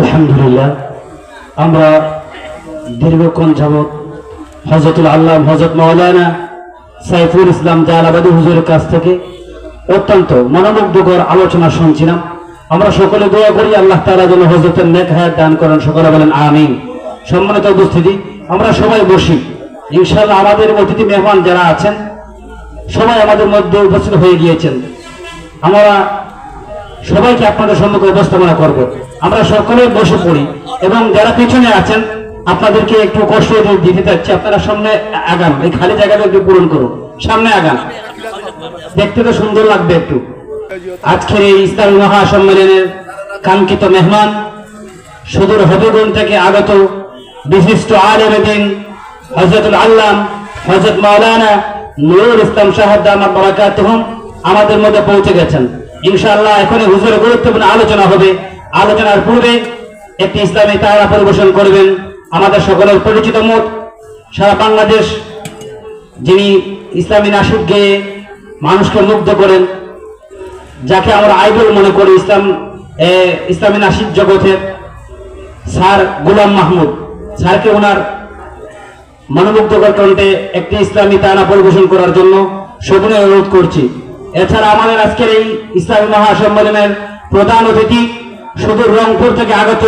আলহামদুলিল্লাহ। আমরা দীর্ঘক্ষণ যাবৎ হজরতুল আল্লাহ হজরত মৌলানা সাইফুল ইসলাম জালাবাদী হুজুরের কাছ থেকে অত্যন্ত মনোমুগ্ধকর আলোচনা শুনছিলাম। আমরা সকলে দোয়া করি আল্লাহ তাআলা যেন হজরতের নেক হায়াত দান করেন। সকলে বলেন আমিন। সম্মানিত উপস্থিতি, আমরা সবাই বসি। ইনশাআল্লাহ আমাদের অতিথি মেহমান যারা আছেন, সবাই আমাদের মধ্যে উপস্থিত হয়ে গিয়েছেন। আমরা সবাইকে আপনাদের সম্মুখে উপস্থাপনা করব। আমরা সকলে বসে পড়ি এবং যারা পিছনে আছেন, আপনাদেরকে একটু কষ্ট দিতে চাচ্ছি। আপনারা সামনে আগান, এই খালি জায়গাটা একটু পূরণ করুন। সামনে আগান। দেখতে তো সুন্দর লাগবে একটু। আজকের এই ইসলামী মহাসম্মেলনের কাঙ্ক্ষিত মেহমান সুদূর হবিগঞ্জ থেকে আগত বিশিষ্ট আলেম দিন হজরতুল আল্লাম হজরত মাওলানা নুরুল ইসলাম বারাকাতুহুম, আমাদের মধ্যে পৌঁছে গেছেন। ইনশাআল্লাহ এখনই হুজুরের গুরুত্বপূর্ণ আলোচনা হবে। আলোচনার পূর্বে একটি ইসলামী তারা পরিবেশন করবেন আমাদের সকলের পরিচিত মুখ সারা বাংলাদেশ যিনি ইসলামী নাসিক গেয়ে মানুষকে মুগ্ধ করেন, যাকে আমরা আইডল মনে করি ইসলাম ইসলামী নাসিক জগতের স্যার গুলাম মাহমুদ। স্যারকে ওনার মনোমুগ্ধকর কণ্ঠে একটি ইসলামী তানা পরিবেশন করার জন্য সগুনে অনুরোধ করছি। এছাড়া আমাদের আজকের এই ইসলামী মহাসম্মেলনের প্রধান অতিথি সুদূর রংপুর থেকে আগত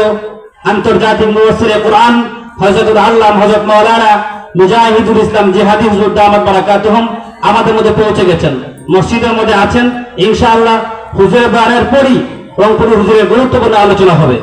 আন্তর্জাতিক মুফসিরে কোরআন হজরতুল আল্লাহ হজরত মৌলানা মুজাহিদুল ইসলাম জিহাদি হুজুর দামাত বারাকাতুহুম আমাদের মধ্যে পৌঁছে গেছেন। মসজিদের মধ্যে আছেন। ইনশাআল্লাহ হুজুরের বারের পরই রংপুর হুজুরের গুরুত্বপূর্ণ আলোচনা হবে।